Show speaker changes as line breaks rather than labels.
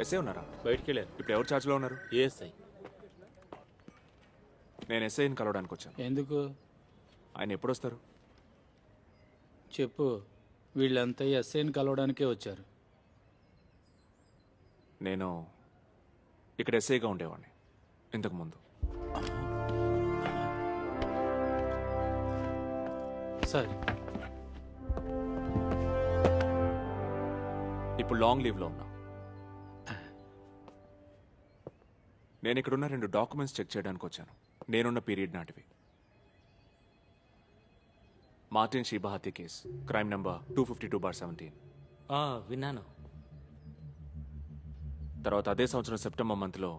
SI ఉన్నారా?
బయటికి వెళ్ళారు
ఇప్పుడు ఎవరు ఛార్జ్లో ఉన్నారు?
ఏఎస్ఐ.
నేను ఎస్ఐని కలవడానికి వచ్చాను.
ఎందుకు?
ఆయన ఎప్పుడు వస్తారు?
చెప్పు. వీళ్ళంతా ఎస్ఐని కలవడానికే వచ్చారు.
నేను ఇక్కడ ఎస్ఐగా ఉండేవాడిని ఇంతకు ముందు.
సరే.
ఇప్పుడు లాంగ్ లీవ్లో ఉన్నా. నేను ఇక్కడున్న రెండు డాక్యుమెంట్స్ చెక్ చేయడానికి వచ్చాను. నేనున్న పీరియడ్ నాటివి. మార్టిన్ షీబా హత్య case crime number two fifty two bar seventeen.
ఆ, విన్నాను.
తర్వాత అదే సంవత్సరం సెప్టెంబర్ మంత్లో